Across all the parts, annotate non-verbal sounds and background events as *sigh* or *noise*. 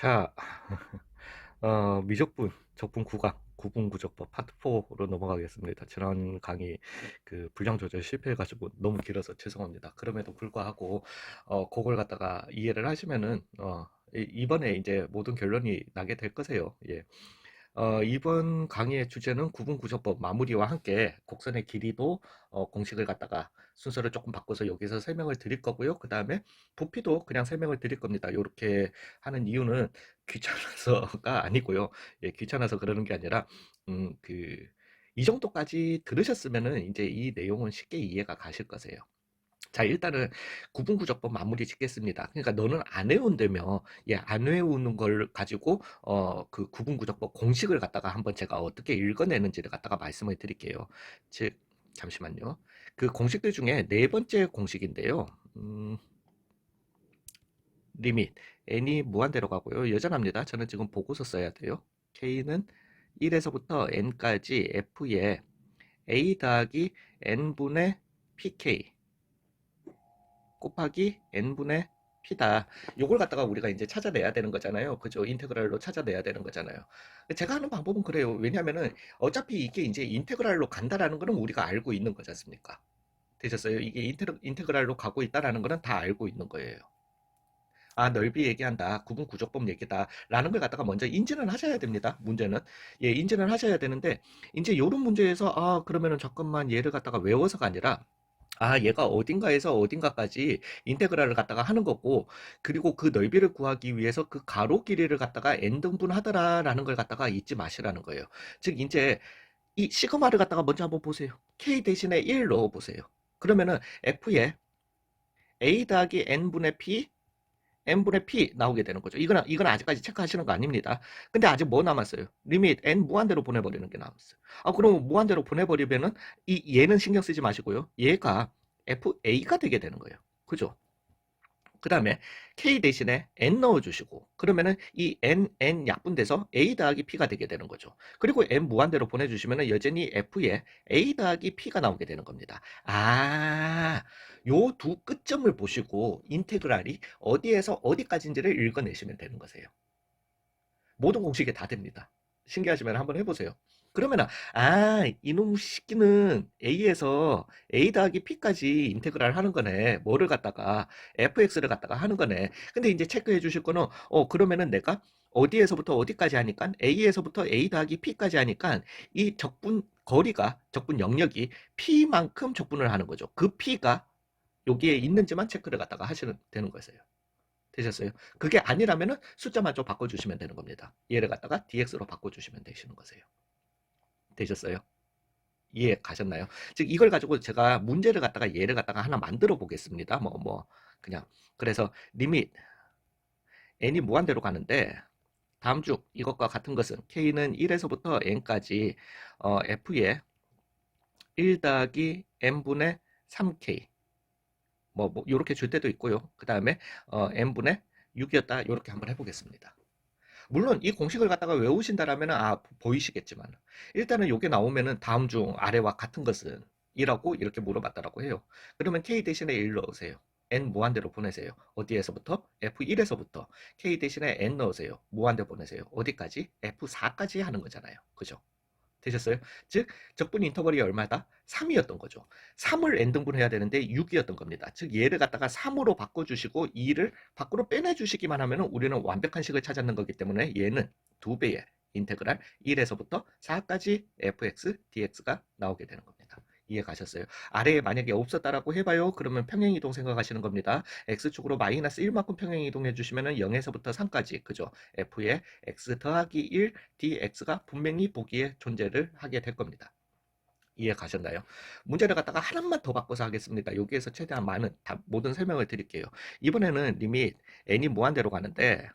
자, *laughs* 어, 미적분, 적분 구강, 구분구적법 파트 4로 넘어가겠습니다. 지난 강의 그 분량 조절 실패해가지고 너무 길어서 죄송합니다. 그럼에도 불구하고 어, 그걸 갖다가 이해를 하시면은 어, 이- 이번에 이제 모든 결론이 나게 될 거세요. 예. 어, 이번 강의의 주제는 구분구조법 마무리와 함께 곡선의 길이도 어, 공식을 갖다가 순서를 조금 바꿔서 여기서 설명을 드릴 거고요. 그 다음에 부피도 그냥 설명을 드릴 겁니다. 이렇게 하는 이유는 귀찮아서가 *laughs* 아니고요. 예, 귀찮아서 그러는 게 아니라 음, 그, 이 정도까지 들으셨으면은 이제 이 내용은 쉽게 이해가 가실 거세요. 자, 일단은 구분구조법 마무리 짓겠습니다. 그러니까 너는 안 외운다며, 예, 안 외우는 걸 가지고, 어, 그 구분구조법 공식을 갖다가 한번 제가 어떻게 읽어내는지를 갖다가 말씀을 드릴게요. 즉, 잠시만요. 그 공식들 중에 네 번째 공식인데요. 음, 리밋. n이 무한대로 가고요. 여전합니다. 저는 지금 보고서 써야 돼요. k는 1에서부터 n까지 f에 a 더하기 n분의 pk 곱하기 n분의 p다. 요걸 갖다가 우리가 이제 찾아내야 되는 거잖아요. 그죠? 인테그랄로 찾아내야 되는 거잖아요. 제가 하는 방법은 그래요. 왜냐면은 어차피 이게 이제 인테그랄로 간다라는 거는 우리가 알고 있는 거지 않습니까? 되셨어요? 이게 인테, 인테그랄로 가고 있다라는 거는 다 알고 있는 거예요. 아, 넓이 얘기한다. 구분 구조법 얘기다. 라는 걸 갖다가 먼저 인지는 하셔야 됩니다. 문제는. 예, 인지는 하셔야 되는데, 이제 요런 문제에서, 아, 그러면은 잠깐만 얘를 갖다가 외워서가 아니라, 아, 얘가 어딘가에서 어딘가까지 인테그랄을 갖다가 하는 거고, 그리고 그 넓이를 구하기 위해서 그 가로 길이를 갖다가 n등분 하더라라는 걸 갖다가 잊지 마시라는 거예요. 즉, 이제 이 시그마를 갖다가 먼저 한번 보세요. k 대신에 1 넣어보세요. 그러면은 f에 a 더하기 n분의 p n분의 p 나오게 되는 거죠. 이거는 이건 아직까지 체크하시는 거 아닙니다. 근데 아직 뭐 남았어요? 리밋 n 무한대로 보내버리는 게 남았어요. 아 그럼 무한대로 보내버리면은 이 얘는 신경 쓰지 마시고요. 얘가 fa가 되게 되는 거예요. 그죠? 그 다음에 k 대신에 n 넣어주시고 그러면은 이 n n 약분돼서 a 더하기 p가 되게 되는 거죠. 그리고 n 무한대로 보내주시면은 여전히 f에 a 더하기 p가 나오게 되는 겁니다. 아, 요 두 끝점을 보시고 인테그랄이 어디에서 어디까지인지를 읽어내시면 되는 거세요. 모든 공식이 다 됩니다. 신기하시면 한번 해보세요. 그러면 아 이놈 시끼는 a에서 a 더하기 p까지 인테그랄 하는 거네. 뭐를 갖다가 fx를 갖다가 하는 거네. 근데 이제 체크해 주실 거는 어 그러면은 내가 어디에서부터 어디까지 하니까 a에서부터 a 더하기 p까지 하니까 이 적분 거리가 적분 영역이 p만큼 적분을 하는 거죠. 그 p가 여기에 있는지만 체크를 갖다가 하시면 되는 거세요. 되셨어요? 그게 아니라면은 숫자만 좀 바꿔주시면 되는 겁니다. 얘를 갖다가 dx로 바꿔주시면 되시는 거세요. 되셨어요? 이해 가셨나요? 즉 이걸 가지고 제가 문제를 갖다가 얘를 갖다가 하나 만들어 보겠습니다. 뭐뭐 그냥 그래서 리밋 n이 무한대로 가는데 다음 중 이것과 같은 것은 k는 1에서부터 n까지 어, f에 1 더하기 n분의 3k 뭐, 뭐 이렇게 줄 때도 있고요. 그 다음에 어, n분의 6이었다 이렇게 한번 해보겠습니다. 물론 이 공식을 갖다가 외우신다라면 아 보이시겠지만 일단은 이게 나오면은 다음 중 아래와 같은 것은 이라고 이렇게 물어봤다라고 해요. 그러면 k 대신에 1 넣으세요. n 무한대로 보내세요. 어디에서부터? f1에서부터 k 대신에 n 넣으세요. 무한대 보내세요. 어디까지? f4까지 하는 거잖아요. 그죠? 되셨어요? 즉 적분 인터벌이 얼마다? 3이었던 거죠. 3을 n등분 해야 되는데 6이었던 겁니다. 즉 얘를 갖다가 3으로 바꿔주시고 2를 밖으로 빼내주시기만 하면 우리는 완벽한 식을 찾았는 거기 때문에 얘는 두 배의 인테그랄 1에서부터 4까지 fx dx가 나오게 되는 겁니다. 이해 가셨어요? 아래에 만약에 없었다라고 해봐요. 그러면 평행이동 생각하시는 겁니다. x축으로 마이너스 1만큼 평행이동 해 주시면은 0에서부터 3까지 그죠? f의 x 더하기 1 dx가 분명히 보기에 존재를 하게 될 겁니다. 이해 가셨나요? 문제를 갖다가 하나만 더 바꿔서 하겠습니다. 여기에서 최대한 많은 다, 모든 설명을 드릴게요. 이번에는 리밋 n이 무한대로 가는데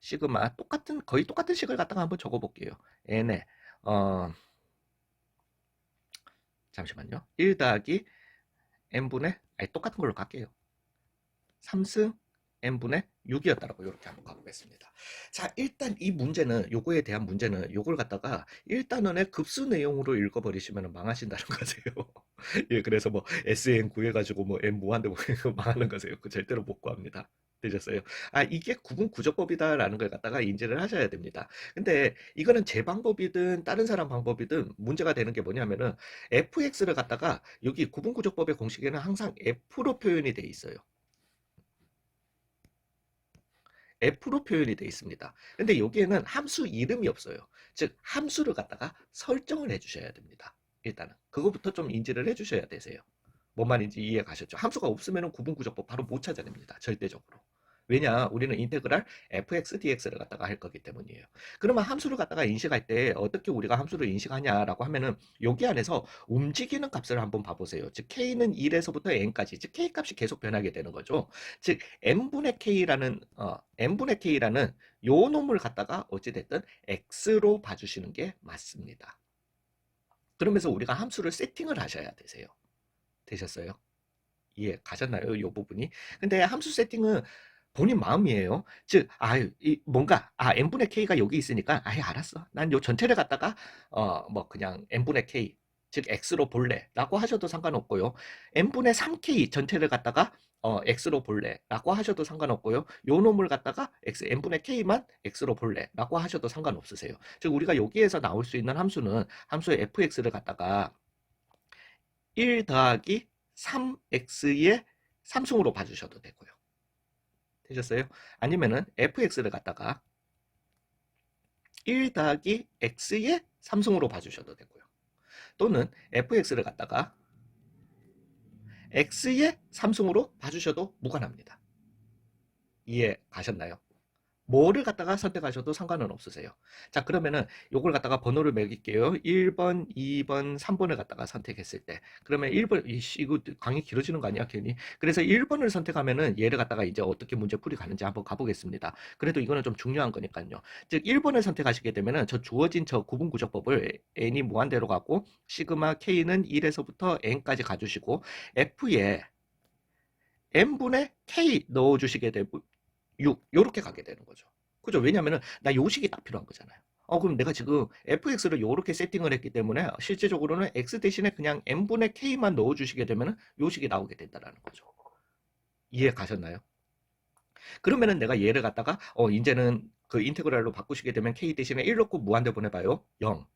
시그마 똑같은 거의 똑같은 식을 갖다가 한번 적어 볼게요. n에 어 잠시만요. 1 더하기 n분의 아니 똑같은 걸로 갈게요. 3승 n분의 6이었다라고 이렇게 한번 가보겠습니다. 자, 일단 이 문제는 요거에 대한 문제는 요걸 갖다가 1단원의 급수 내용으로 읽어버리시면 망하신다는 *laughs* 거세요. 예, 그래서 뭐 SN 구해가지고 뭐 N 무한대 망하는 거세요. 그 절대로 못 구합니다. 되셨어요? 아, 이게 구분 구조법이다라는 걸 갖다가 인지를 하셔야 됩니다. 근데 이거는 제 방법이든 다른 사람 방법이든 문제가 되는 게 뭐냐면은 fx를 갖다가 여기 구분 구조법의 공식에는 항상 f로 표현이 돼 있어요. f로 표현이 돼 있습니다. 근데 여기에는 함수 이름이 없어요. 즉 함수를 갖다가 설정을 해 주셔야 됩니다. 일단은 그거부터 좀 인지를 해 주셔야 되세요. 뭔 말인지 이해 가셨죠? 함수가 없으면 구분 구조법 바로 못 찾아냅니다. 절대적으로. 왜냐? 우리는 인테그랄 fx dx를 갖다가 할 거기 때문이에요. 그러면 함수를 갖다가 인식할 때 어떻게 우리가 함수를 인식하냐라고 하면은 여기 안에서 움직이는 값을 한번 봐보세요. 즉 k는 1에서부터 n까지, 즉 k 값이 계속 변하게 되는 거죠. 즉 n분의 k라는 어, n분의 k라는 요 놈을 갖다가 어찌 됐든 x로 봐주시는 게 맞습니다. 그러면서 우리가 함수를 세팅을 하셔야 되세요. 되셨어요? 이해 가셨나요? 이 부분이? 근데 함수 세팅은 본인 마음이에요. 즉, 이 뭔가 아 n분의 k가 여기 있으니까 아예 알았어. 난 요 전체를 갖다가 어 뭐 그냥 n분의 k 즉 x로 볼래 라고 하셔도 상관없고요. n분의 3k 전체를 갖다가 어 x로 볼래 라고 하셔도 상관없고요. 요 놈을 갖다가 x n분의 k만 x로 볼래 라고 하셔도 상관없으세요. 즉 우리가 여기에서 나올 수 있는 함수는 함수의 fx를 갖다가 1 더하기 3x의 삼승으로 봐주셔도 되고요. 되셨어요? 아니면은 fx를 갖다가 1 더하기 x의 삼승으로 봐주셔도 되고요. 또는 fx를 갖다가 x의 삼승으로 봐주셔도 무관합니다. 이해 가셨나요? 뭐를 갖다가 선택하셔도 상관은 없으세요. 자, 그러면은 요걸 갖다가 번호를 매길게요. 1번, 2번, 3번을 갖다가 선택했을 때. 그러면 1번, 이씨, 이거 강의 길어지는 거 아니야, 괜히. 그래서 1번을 선택하면은 얘를 갖다가 이제 어떻게 문제 풀이 가는지 한번 가보겠습니다. 그래도 이거는 좀 중요한 거니까요. 즉, 1번을 선택하시게 되면은 저 주어진 저 구분 구조법을 n이 무한대로 갖고 시그마 k는 1에서부터 n까지 가주시고 f에 n분의 k 넣어주시게 되고 6 요렇게 가게 되는 거죠. 그죠? 왜냐면은 나 요식이 딱 필요한 거잖아요. 어 그럼 내가 지금 fx를 요렇게 세팅을 했기 때문에 실제적으로는 x 대신에 그냥 n분의 k만 넣어 주시게 되면은 요식이 나오게 된다라는 거죠. 이해 가셨나요? 그러면은 내가 얘를 갖다가 어 이제는 그 인테그랄로 바꾸시게 되면 k 대신에 1 넣고 무한대 보내봐요. 0.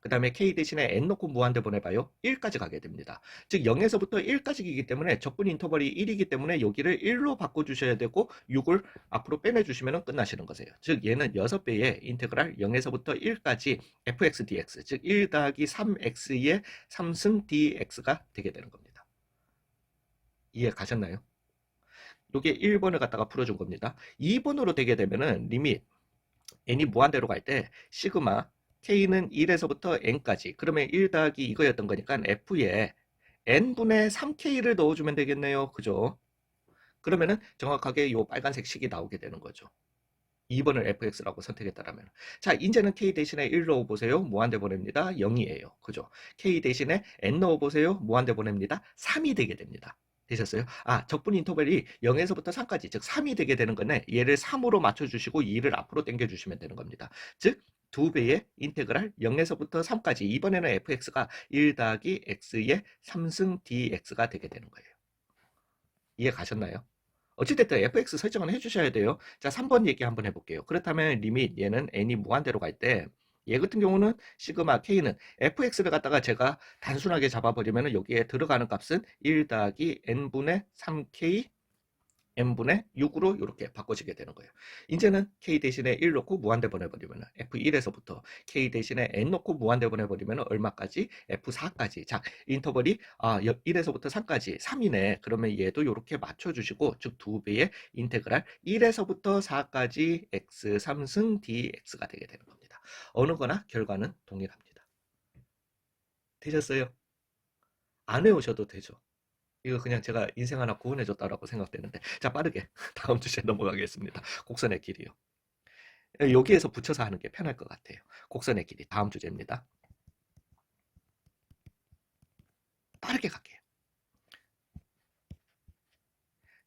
그 다음에 k 대신에 n 넣고 무한대 보내봐요. 1까지 가게 됩니다. 즉 0에서부터 1까지이기 때문에 적분 인터벌이 1이기 때문에 여기를 1로 바꿔주셔야 되고 6을 앞으로 빼내주시면 끝나시는 거세요. 즉 얘는 6배의 인테그랄 0에서부터 1까지 fx dx 즉 1 더하기 3x의 3승 dx가 되게 되는 겁니다. 이해 가셨나요? 요게 1번을 갖다가 풀어준 겁니다. 2번으로 되게 되면은 리밋 n이 무한대로 갈 때 시그마 k는 1에서부터 n까지 그러면 1 더하기 이거였던 거니까 f에 n분의 3k를 넣어주면 되겠네요. 그죠? 그러면은 정확하게 요 빨간색 식이 나오게 되는 거죠. 2번을 fx라고 선택했다라면. 자, 이제는 k 대신에 1 넣어보세요. 무한대 보냅니다. 0이에요. 그죠? k 대신에 n 넣어보세요. 무한대 보냅니다. 3이 되게 됩니다. 되셨어요? 아, 적분 인터벌이 0에서부터 3까지, 즉 3이 되게 되는 거네. 얘를 3으로 맞춰주시고 2를 앞으로 당겨주시면 되는 겁니다. 즉, 두 배의 인테그랄 0에서부터 3까지 이번에는 fx가 1 더하기 x의 3승 dx가 되게 되는 거예요. 이해 가셨나요? 어찌됐든 fx 설정은 해주셔야 돼요. 자, 3번 얘기 한번 해볼게요. 그렇다면 리밋 얘는 n이 무한대로 갈 때 얘 같은 경우는 시그마 k는 fx를 갖다가 제가 단순하게 잡아버리면 여기에 들어가는 값은 1 더하기 n분의 3k n분의 6으로 이렇게 바꿔지게 되는 거예요. 이제는 k 대신에 1 넣고 무한대 보내버리면 f1에서부터 k 대신에 n 넣고 무한대 보내버리면 얼마까지? f4까지. 자, 인터벌이 아, 1에서부터 3까지 3이네. 그러면 얘도 이렇게 맞춰주시고 즉 두 배의 인테그랄 1에서부터 4까지 x 3승 dx가 되게 되는 겁니다. 어느 거나 결과는 동일합니다. 되셨어요? 안 외우셔도 되죠. 이거 그냥 제가 인생 하나 구원해줬다라고 생각되는데 자 빠르게 *laughs* 다음 주제 넘어가겠습니다. 곡선의 길이요. 여기에서 붙여서 하는 게 편할 것 같아요. 곡선의 길이 다음 주제입니다. 빠르게 갈게요.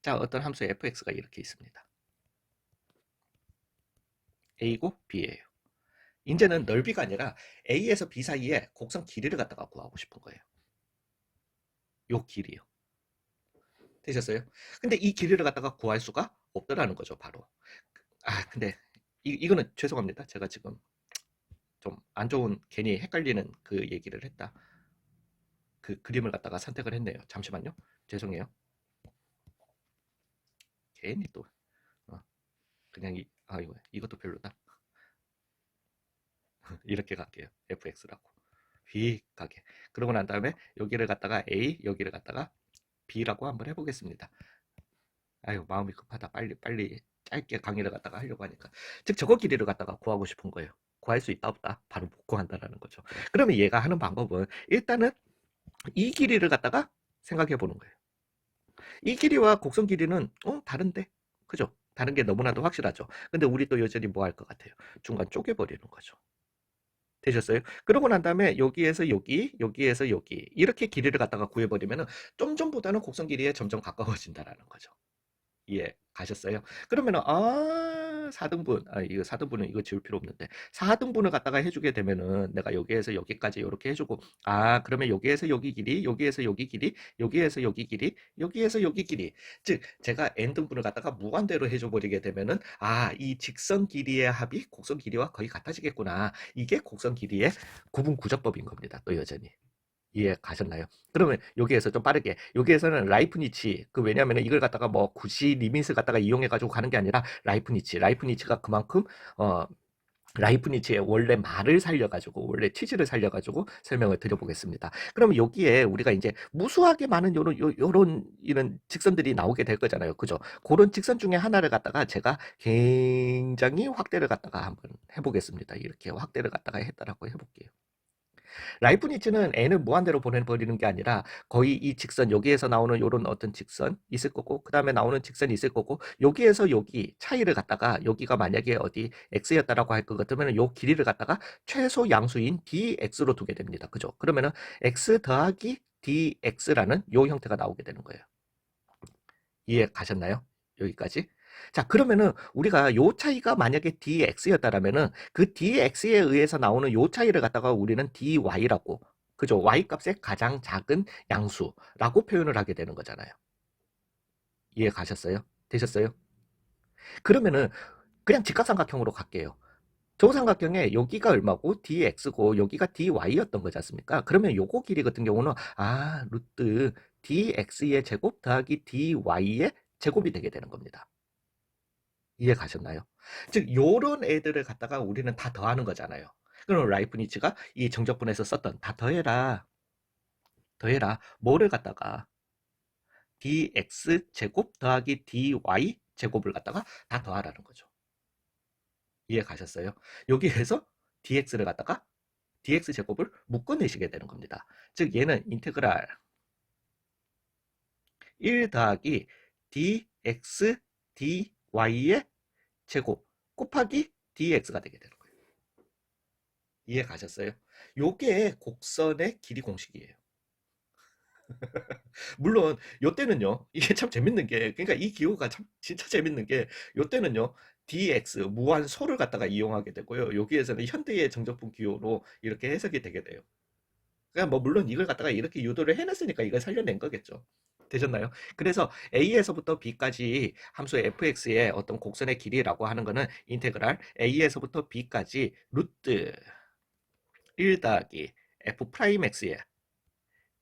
자 어떤 함수 fx가 이렇게 있습니다. a고 b예요. 이제는 넓이가 아니라 a에서 b 사이에 곡선 길이를 갖다가 구하고 싶은 거예요. 요 길이요. 되셨어요? 근데 이 길이를 갖다가 구할 수가 없더라는 거죠, 바로. 아, 근데 이, 이거는 죄송합니다. 제가 지금 좀 안 좋은 괜히 헷갈리는 그 얘기를 했다. 그 그림을 갖다가 선택을 했네요. 잠시만요. 죄송해요. 괜히 또 어, 그냥 이, 아 이거 이것도 별로다. *laughs* 이렇게 갈게요. fx라고. 휙 가게. 그러고 난 다음에 여기를 갖다가 a, 여기를 갖다가 b라고 한번 해보겠습니다. 아유 마음이 급하다. 빨리 빨리 짧게 강의를 갖다가 하려고 하니까. 즉 저거 길이를 갖다가 구하고 싶은 거예요. 구할 수 있다 없다 바로 못 구한다라는 거죠. 그러면 얘가 하는 방법은 일단은 이 길이를 갖다가 생각해 보는 거예요. 이 길이와 곡선 길이는 어 다른데 그죠? 다른 게 너무나도 확실하죠. 근데 우리 또 여전히 뭐 할 것 같아요? 중간 쪼개버리는 거죠. 되셨어요? 그러고 난 다음에 여기에서 여기, 여기에서 여기 이렇게 길이를 갖다가 구해버리면은 좀 전보다는 곡선 길이에 점점 가까워진다라는 거죠. 이해 가셨어요? 그러면은 아 4등분 아 이거 4등분은 이거 지울 필요 없는데 4등분을 갖다가 해주게 되면은 내가 여기에서 여기까지 이렇게 해주고 아 그러면 여기에서 여기 길이 여기에서 여기 길이 여기에서 여기 길이 여기에서 여기 길이. 즉 제가 n등분을 갖다가 무한대로 해줘 버리게 되면은 아 이 직선 길이의 합이 곡선 길이와 거의 같아지겠구나. 이게 곡선 길이의 구분 구조법인 겁니다 또 여전히 이해 가셨나요? 그러면 여기에서 좀 빠르게 여기에서는 라이프니치 그 왜냐면은 이걸 갖다가 뭐 굳이 리밋을 갖다가 이용해 가지고 가는 게 아니라 라이프니치 라이프니치가 그만큼 어 라이프니치의 원래 말을 살려가지고 원래 취지를 살려가지고 설명을 드려보겠습니다. 그럼 여기에 우리가 이제 무수하게 많은 요런 요, 요런 이런 직선들이 나오게 될 거잖아요. 그죠? 그런 직선 중에 하나를 갖다가 제가 굉장히 확대를 갖다가 한번 해보겠습니다. 이렇게 확대를 갖다가 했다라고 해볼게요. 라이프니츠는 n을 무한대로 보내버리는 게 아니라 거의 이 직선 여기에서 나오는 요런 어떤 직선 있을 거고 그 다음에 나오는 직선이 있을 거고 여기에서 여기 차이를 갖다가 여기가 만약에 어디 x였다라고 할 것 같으면 요 길이를 갖다가 최소 양수인 dx로 두게 됩니다. 그죠? 그러면은 x 더하기 dx라는 요 형태가 나오게 되는 거예요. 이해 가셨나요? 여기까지? 자, 그러면은 우리가 요 차이가 만약에 dx였다라면은 그 dx에 의해서 나오는 요 차이를 갖다가 우리는 dy라고 그죠? y 값의 가장 작은 양수라고 표현을 하게 되는 거잖아요. 이해 가셨어요? 되셨어요? 그러면은 그냥 직각삼각형으로 갈게요. 저 삼각형에 여기가 얼마고 dx고 여기가 dy였던 거지 않습니까? 그러면 요거 길이 같은 경우는 아 루트 dx의 제곱 더하기 dy의 제곱이 되게 되는 겁니다. 이해 가셨나요? 즉 요런 애들을 갖다가 우리는 다 더하는 거잖아요. 그럼 라이프니츠가 이 정적분에서 썼던 다 더해라. 더해라. 뭐를 갖다가 dx 제곱 더하기 dy 제곱을 갖다가 다 더하라는 거죠. 이해 가셨어요? 여기에서 dx를 갖다가 dx 제곱을 묶어내시게 되는 겁니다. 즉 얘는 인테그랄 1 더하기 dx dy의 제곱 곱하기 dx가 되게 되는 거예요. 이해 가셨어요? 요게 곡선의 길이 공식이에요. *laughs* 물론 요때는요 이게 참 재밌는 게 그러니까 이 기호가 참 진짜 재밌는 게 요때는요 dx 무한소를 갖다가 이용하게 되고요 여기에서는 현대의 정적분 기호로 이렇게 해석이 되게 돼요 그러니까 뭐 물론 이걸 갖다가 이렇게 유도를 해놨으니까 이걸 살려낸 거겠죠 되셨나요? 그래서 a에서부터 b까지 함수 fx의 어떤 곡선의 길이라고 하는 거는 인테그랄 a에서부터 b까지 루트 1 더하기 f 프라임 x의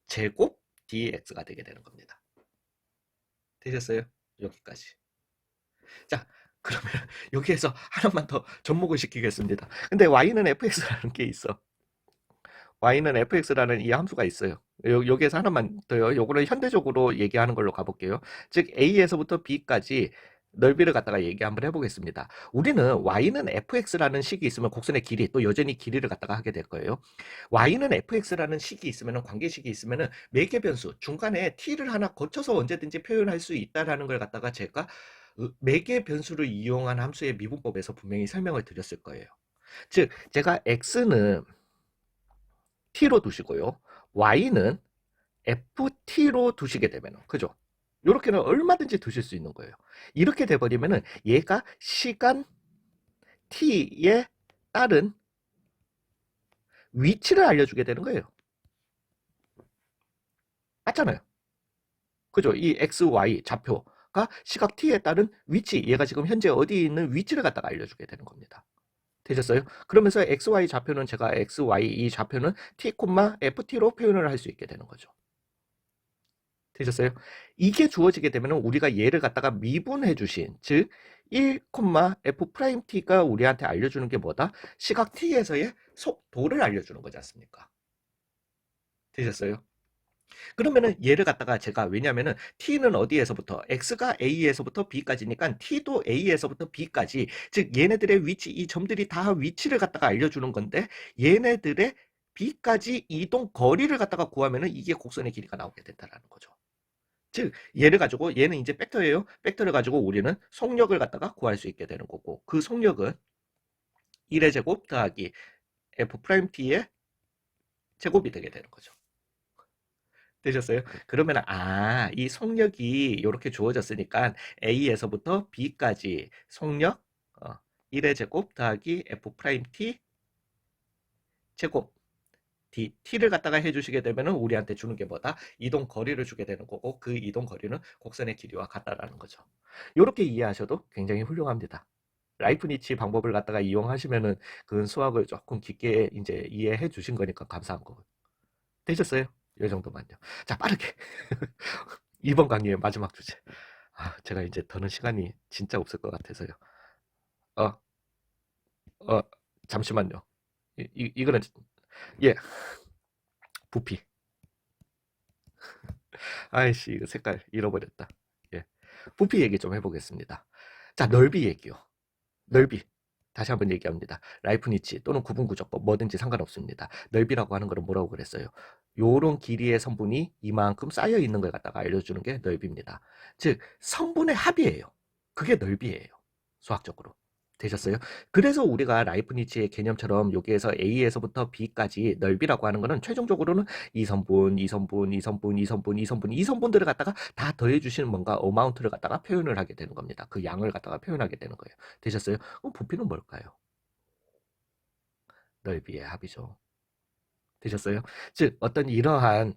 제곱 dx가 되게 되는 겁니다. 되셨어요? 여기까지. 자, 그러면 *laughs* 여기에서 하나만 더 접목을 시키겠습니다. 근데 y는 fx라는 게 있어. Y는 fx라는 이 함수가 있어요. 여, 여기에서 하나만 더요. 요거는 현대적으로 얘기하는 걸로 가볼게요. 즉 a에서부터 b까지 넓이를 갖다가 얘기 한번 해보겠습니다. 우리는 y는 fx라는 식이 있으면 곡선의 길이 또 여전히 길이를 갖다가 하게 될 거예요. y는 fx라는 식이 있으면 관계식이 있으면 매개 변수 중간에 t를 하나 거쳐서 언제든지 표현할 수 있다라는 걸 갖다가 제가 매개 변수를 이용한 함수의 미분법에서 분명히 설명을 드렸을 거예요. 즉 제가 x는 t로 두시고요. y는 ft로 두시게 되면 그죠? 이렇게는 얼마든지 두실 수 있는 거예요. 이렇게 돼버리면은 얘가 시간 t에 따른 위치를 알려주게 되는 거예요. 맞잖아요. 그죠? 이 x, y 좌표가 시각 t에 따른 위치, 얘가 지금 현재 어디에 있는 위치를 갖다가 알려주게 되는 겁니다. 되셨어요? 그러면서 xy 좌표는 제가 xy 이 좌표는 t, ft로 표현을 할 수 있게 되는 거죠. 되셨어요? 이게 주어지게 되면 우리가 얘를 갖다가 미분해 주신 즉 1, f't가 우리한테 알려주는 게 뭐다? 시각 t에서의 속도를 알려주는 거지 않습니까? 되셨어요? 그러면은 얘를 갖다가 제가 왜냐면은 t는 어디에서부터 x가 a에서부터 b까지니까 t도 a에서부터 b까지 즉 얘네들의 위치 이 점들이 다 위치를 갖다가 알려주는 건데 얘네들의 b까지 이동 거리를 갖다가 구하면은 이게 곡선의 길이가 나오게 된다라는 거죠. 즉 얘를 가지고 얘는 이제 벡터예요. 벡터를 가지고 우리는 속력을 갖다가 구할 수 있게 되는 거고 그 속력은 1의 제곱 더하기 f't의 제곱이 되게 되는 거죠. 되셨어요? 그러면 아, 이 속력이 이렇게 주어졌으니까 A에서부터 B까지 속력 어, 1의 제곱 더하기 F'T 제곱 D, T를 갖다가 해주시게 되면 은 우리한테 주는 게 뭐다? 이동 거리를 주게 되는 거고 그 이동 거리는 곡선의 길이와 같다라는 거죠. 이렇게 이해하셔도 굉장히 훌륭합니다. 라이프니치 방법을 갖다가 이용하시면은 그 수학을 조금 깊게 이제 이해해 주신 거니까 감사한 거고. 되셨어요? 이 정도만요. 자, 빠르게. *laughs* 이번 강의의 마지막 주제. 아, 제가 이제 더는 시간이 진짜 없을 것 같아서요. 어, 어, 잠시만요. 이, 이, 이거는, 예. 부피. *laughs* 아이씨, 이거 색깔 잃어버렸다. 예. 부피 얘기 좀 해보겠습니다. 자, 넓이 얘기요. 넓이. 다시 한번 얘기합니다. 라이프니치 또는 구분구조법 뭐든지 상관없습니다. 넓이라고 하는 거는 뭐라고 그랬어요? 요런 길이의 성분이 이만큼 쌓여 있는 걸 갖다가 알려주는 게 넓이입니다. 즉 성분의 합이에요. 그게 넓이에요. 수학적으로. 되셨어요? 그래서 우리가 라이프니치의 개념처럼 여기에서 A에서부터 B까지 넓이라고 하는 거는 최종적으로는 2선분, 2선분, 2선분, 2선분, 2선분, 2선분들을 갖다가 다 더해 주시는 뭔가 어마운트를 갖다가 표현을 하게 되는 겁니다. 그 양을 갖다가 표현하게 되는 거예요. 되셨어요? 그럼 부피는 뭘까요? 넓이의 합이죠. 되셨어요? 즉 어떤 이러한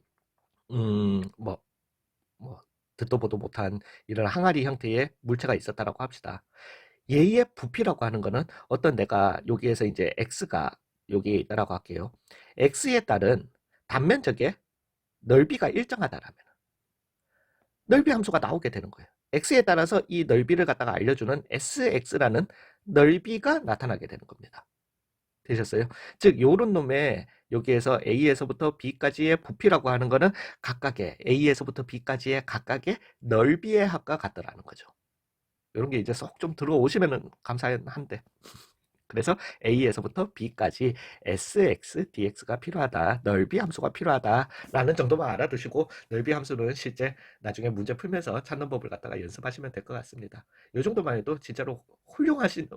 음뭐 뭐 듣도 보도 못한 이런 항아리 형태의 물체가 있었다라고 합시다. 얘의 부피라고 하는 거는 어떤 내가 여기에서 이제 x가 여기에 있다라고 할게요. x에 따른 단면적의 넓이가 일정하다라면 넓이 함수가 나오게 되는 거예요. x에 따라서 이 넓이를 갖다가 알려주는 sx라는 넓이가 나타나게 되는 겁니다. 되셨어요? 즉 요런 놈의 여기에서 A에서부터 B까지의 부피라고 하는 거는 각각의 A에서부터 B까지의 각각의 넓이의 합과 같더라는 거죠. 이런 게 이제 쏙 좀 들어오시면은 감사한데. 그래서 A에서부터 B까지 SX, DX가 필요하다. 넓이 함수가 필요하다라는 정도만 알아두시고 넓이 함수는 실제 나중에 문제 풀면서 찾는 법을 갖다가 연습하시면 될 것 같습니다. 이 정도만 해도 진짜로 훌륭하신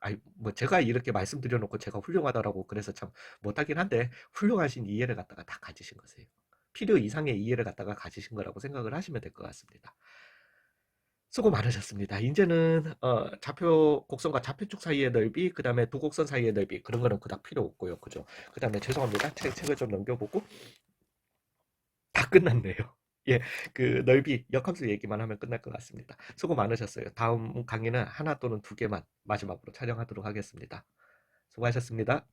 아니 뭐 제가 이렇게 말씀드려 놓고 제가 훌륭하다라고 그래서 참 못하긴 한데 훌륭하신 이해를 갖다가 다 가지신 거세요. 필요 이상의 이해를 갖다가 가지신 거라고 생각을 하시면 될 것 같습니다. 수고 많으셨습니다. 이제는 어, 좌표 곡선과 좌표축 사이의 넓이, 그 다음에 두 곡선 사이의 넓이 그런 거는 그닥 필요 없고요, 그죠? 그 다음에 죄송합니다. 책, 책을 좀 넘겨보고 다 끝났네요. *laughs* 예, 그 넓이 역함수 얘기만 하면 끝날 것 같습니다. 수고 많으셨어요. 다음 강의는 하나 또는 두 개만 마지막으로 촬영하도록 하겠습니다. 수고하셨습니다.